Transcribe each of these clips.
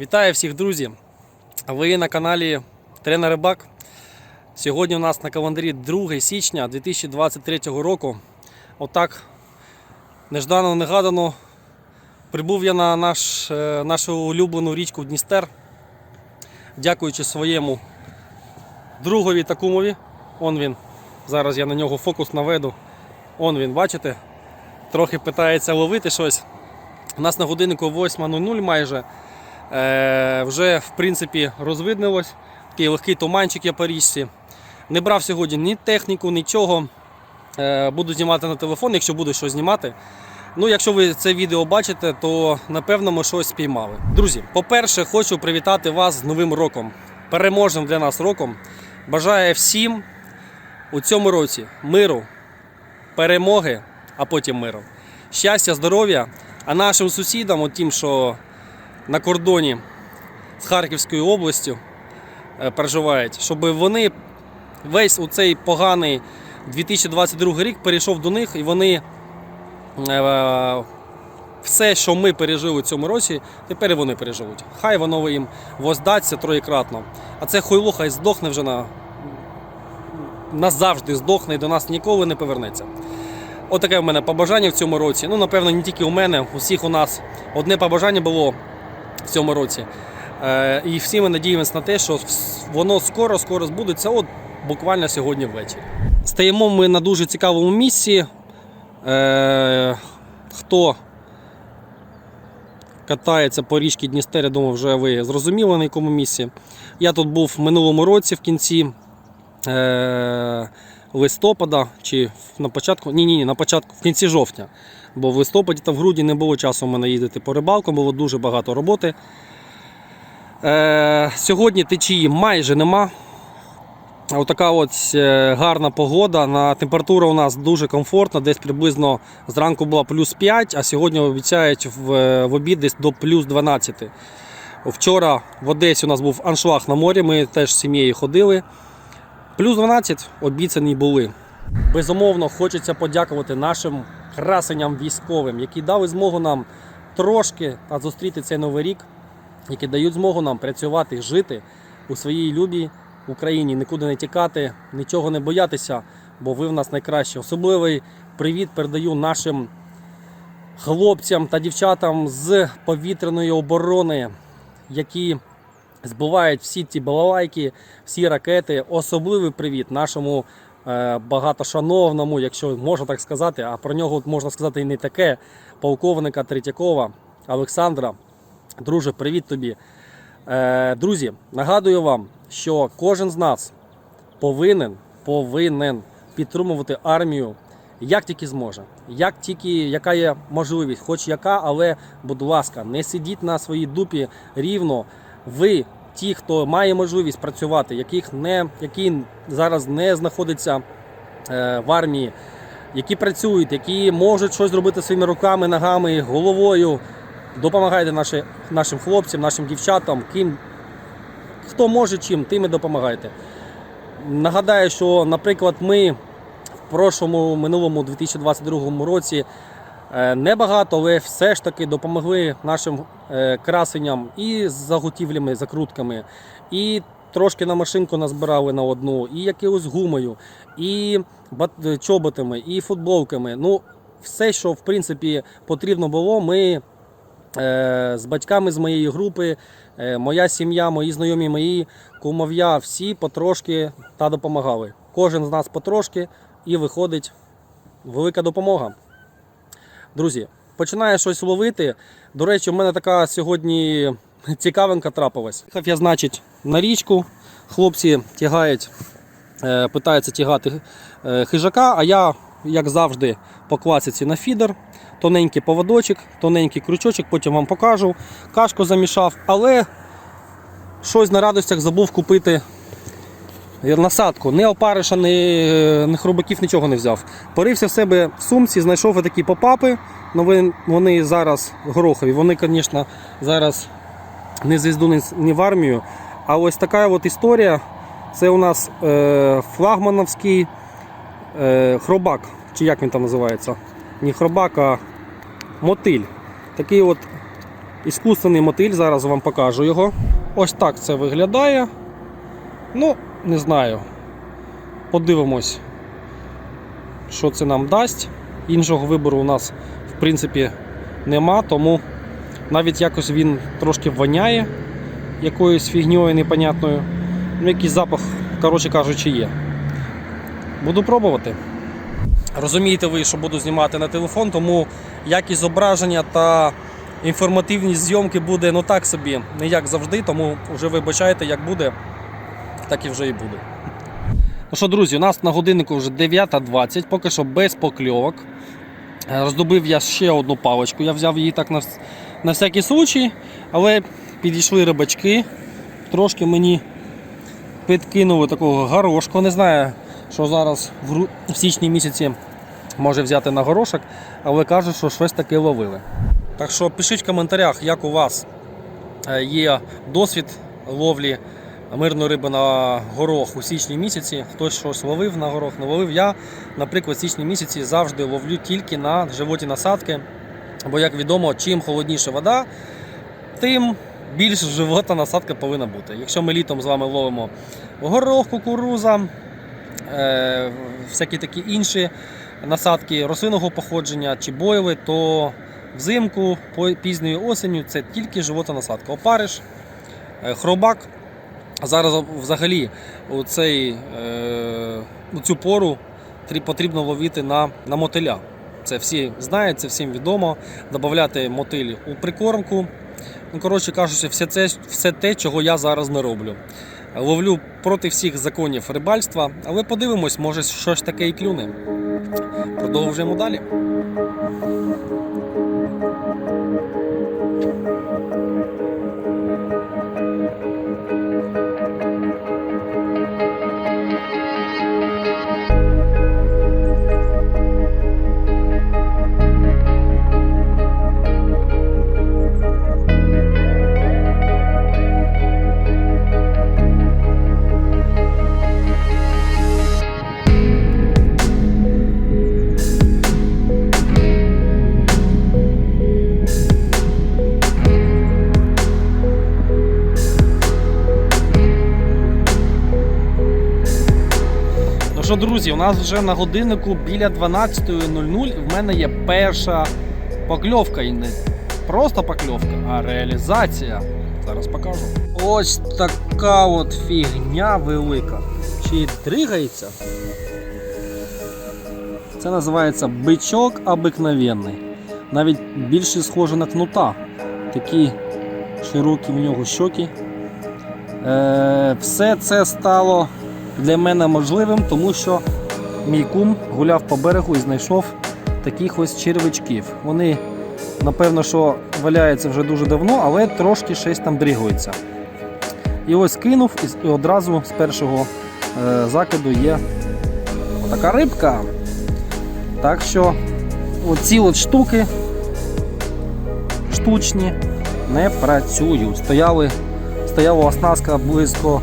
Вітаю всіх, друзі! Ви на каналі Тренер Рибак. Сьогодні у нас на календарі 2 січня 2023 року. Отак неждано негадано прибув я на наш, е, нашу улюблену річку Дністер, дякуючи своєму другові та. Он він. Зараз я на нього фокус наведу. Он він, бачите? Трохи питається ловити щось. У нас на годиннику 8.00 майже. Е, вже в принципі розвиднилось. Такий легкий туманчик є по. Не брав сьогодні ні техніку, нічого. Е, буду знімати на телефон, якщо буду щось знімати. Ну, якщо ви це відео бачите, то напевно ми щось спіймали. Друзі, по-перше, хочу привітати вас з Новим роком. Переможним для нас роком. Бажаю всім у цьому році миру, перемоги, а потім миру. Щастя, здоров'я. А нашим сусідам, тим, що на кордоні з Харківською областю е, проживають, щоб вони весь у цей поганий 2022 рік перейшов до них і вони е, все, що ми пережили у цьому році, тепер і вони переживуть. Хай воно їм воздаться троєкратно. А це хуйло хай здохне вже на назавжди здохне і до нас ніколи не повернеться. Отаке в мене побажання в цьому році. Ну, напевно, не тільки у мене, у всіх у нас одне побажання було в цьому році. Е, і всі ми надіємося на те, що воно скоро-скоро збудеться, от буквально сьогодні ввечері. Стоїмо ми на дуже цікавому місці. Е, хто катається по річці Дністер, я думаю, вже ви зрозуміли на якому місці. Я тут був в минулому році в кінці е, листопада чи на початку, ні, ні, ні, на початку, в кінці жовтня. Бо в листопаді та в грудні не було часу у мене їздити по рибалкам, було дуже багато роботи. Е, сьогодні течії майже нема. Отака от е, гарна погода. На температура у нас дуже комфортна, десь приблизно зранку була плюс 5, а сьогодні обіцяють в, е, в обід десь до плюс 12. Вчора в Одесі у нас був аншлаг на морі, ми теж з сім'єю ходили. Плюс 12 обіцяні були. Безумовно, хочеться подякувати нашим красенням військовим, які дали змогу нам трошки та зустріти цей новий рік, які дають змогу нам працювати, жити у своїй любій Україні, нікуди не тікати, нічого не боятися, бо ви в нас найкращі. Особливий привіт передаю нашим хлопцям та дівчатам з повітряної оборони, які збивають всі ці балалайки, всі ракети. Особливий привіт нашому багатошановному, якщо можна так сказати, а про нього можна сказати і не таке, полковника Третьякова Олександра. Друже, привіт тобі. Е, друзі, нагадую вам, що кожен з нас повинен, повинен підтримувати армію як тільки зможе, як тільки яка є можливість, хоч яка, але, будь ласка, не сидіть на своїй дупі рівно. Ви, ті, хто має можливість працювати, яких не, які зараз не знаходяться е, в армії, які працюють, які можуть щось зробити своїми руками, ногами, головою. Допомагайте наші, нашим хлопцям, нашим дівчатам, ким хто може чим, тим і допомагайте. Нагадаю, що, наприклад, ми в прошлому минулому 2022 році небагато, але все ж таки допомогли нашим е, красенням і заготівлями, закрутками, і трошки на машинку назбирали на одну, і якоюсь гумою, і чоботами, і футболками. Ну, все, що в принципі потрібно було, ми е, з батьками з моєї групи, е, моя сім'я, мої знайомі, мої кумов'я, всі потрошки та допомагали. Кожен з нас потрошки і виходить велика допомога. Друзі, починаю щось ловити. До речі, у мене така сьогодні цікавинка трапилась. Їхав я, значить, на річку. Хлопці тягають, е, питаються тягати е, хижака, а я, як завжди, по класиці на фідер. Тоненький поводочок, тоненький крючочок, потім вам покажу. Кашку замішав, але щось на радостях забув купити насадку. Ні опариша, ні, ні хробаків, нічого не взяв. Порився в себе в сумці, знайшов такі попапи. Ну, вони, зараз горохові. Вони, звісно, зараз не звіздуні ні в армію. А ось така от історія. Це у нас е, флагмановський е, хробак, чи як він там називається? Не хробак, а мотиль. Такий от Іскусний мотиль, зараз вам покажу його. Ось так це виглядає. Ну, не знаю. Подивимось, що це нам дасть. Іншого вибору у нас, в принципі, нема, тому навіть якось він трошки воняє якоюсь фігньою непонятною. Ну, якийсь запах, коротше кажучи, є. Буду пробувати. Розумієте ви, що буду знімати на телефон, тому якість зображення та інформативність зйомки буде ну так собі, не як завжди, тому вже вибачайте, як буде, так і вже і буде. Ну що, друзі, у нас на годиннику вже 9.20, поки що без покльовок. Е, Роздобив я ще одну паличку. Я взяв її так на, на всякий случай, але підійшли рибачки. Трошки мені підкинули такого горошку. Не знаю, що зараз в, січні місяці може взяти на горошок, але кажуть, що щось таке ловили. Так що пишіть в коментарях, як у вас е, є досвід ловлі мирної риби на горох у січні місяці. Хтось щось ловив на горох, не ловив. Я, наприклад, в січні місяці завжди ловлю тільки на животі насадки. Бо, як відомо, чим холодніша вода, тим більш живота насадка повинна бути. Якщо ми літом з вами ловимо горох, кукуруза, е, всякі такі інші насадки рослинного походження чи бойли, то взимку, пізньою осенню це тільки живота насадка. Опариш, е, хробак. Зараз взагалі у, цей, е, у цю пору потрібно ловити на, на мотиля. Це всі знають, це всім відомо. Додати мотиль у прикормку. Ну, коротше кажучи, все, це, все те, чого я зараз не роблю. Ловлю проти всіх законів рибальства, але подивимось, може щось таке і клюне. Продовжуємо далі. Що, друзі, у нас вже на годиннику біля 12.00 і в мене є перша покльовка. І не просто покльовка, а реалізація. Зараз покажу. Ось така от фігня велика. Чи дригається? Це називається бичок обикновенний. Навіть більше схоже на кнута. Такі широкі в нього щоки. Е, все це стало для мене можливим, тому що мій кум гуляв по берегу і знайшов таких ось червячків. Вони, напевно, що валяються вже дуже давно, але трошки щось там дрігується. І ось кинув, і одразу з першого е, закиду є така рибка. Так що оці от штуки штучні не працюють. Стояли, стояла оснастка близько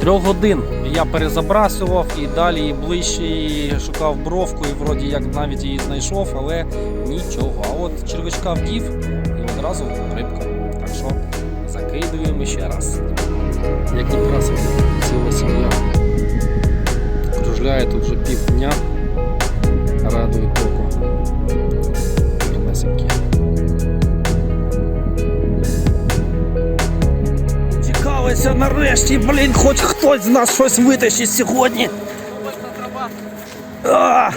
трьох годин. Я перезабрасував і далі і ближче і шукав бровку, і вроді як навіть її знайшов, але нічого. А от червячка вдів і одразу рибка. Так що закидуємо ще раз. Як ні красиво, ціла сім'я. Кружляє тут вже півдня. Радує око. Гарнесенькі. Цікавиться нарешті, блін, хоч хтось з нас щось витащить сьогодні. А!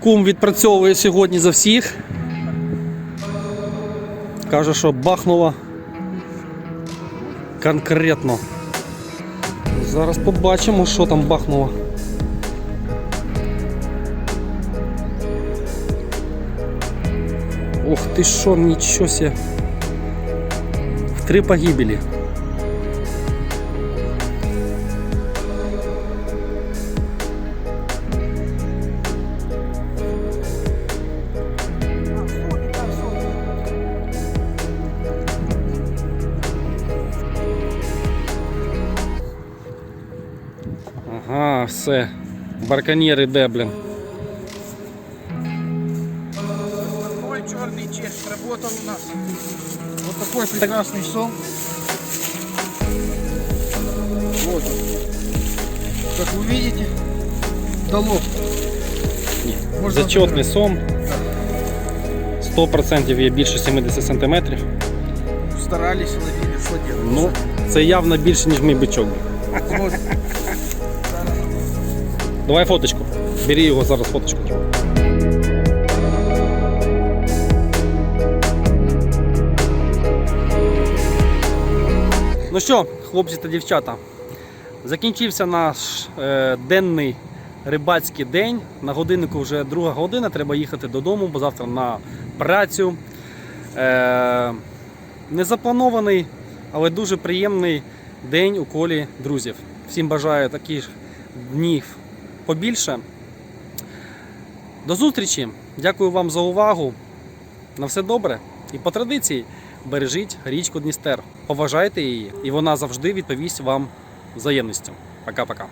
Кум відпрацьовує сьогодні за всіх. Каже, що бахнуло конкретно. Зараз побачимо, що там бахнуло. Ох ти що, нічого себе. В три погибелі. все. Барканьєр іде, блін. черный чеш работал у нас. Вот такой прекрасный сон. Вот он. Как вы видите, дало. Ні. Можна Зачетний забирати. сом. 100% є більше 70 см. Старались, ловили, что делать. Ну, це явно більше, ніж мій бичок. Давай фоточку. Бери його зараз фоточку. Ну що, хлопці та дівчата, закінчився наш е, денний рибацький день. На годиннику вже друга година, треба їхати додому, бо завтра на працю. Е, незапланований, але дуже приємний день у колі друзів. Всім бажаю таких днів побільше. До зустрічі! Дякую вам за увагу. На все добре. І по традиції бережіть річку Дністер. Поважайте її, і вона завжди відповість вам взаємністю. Пока-пока.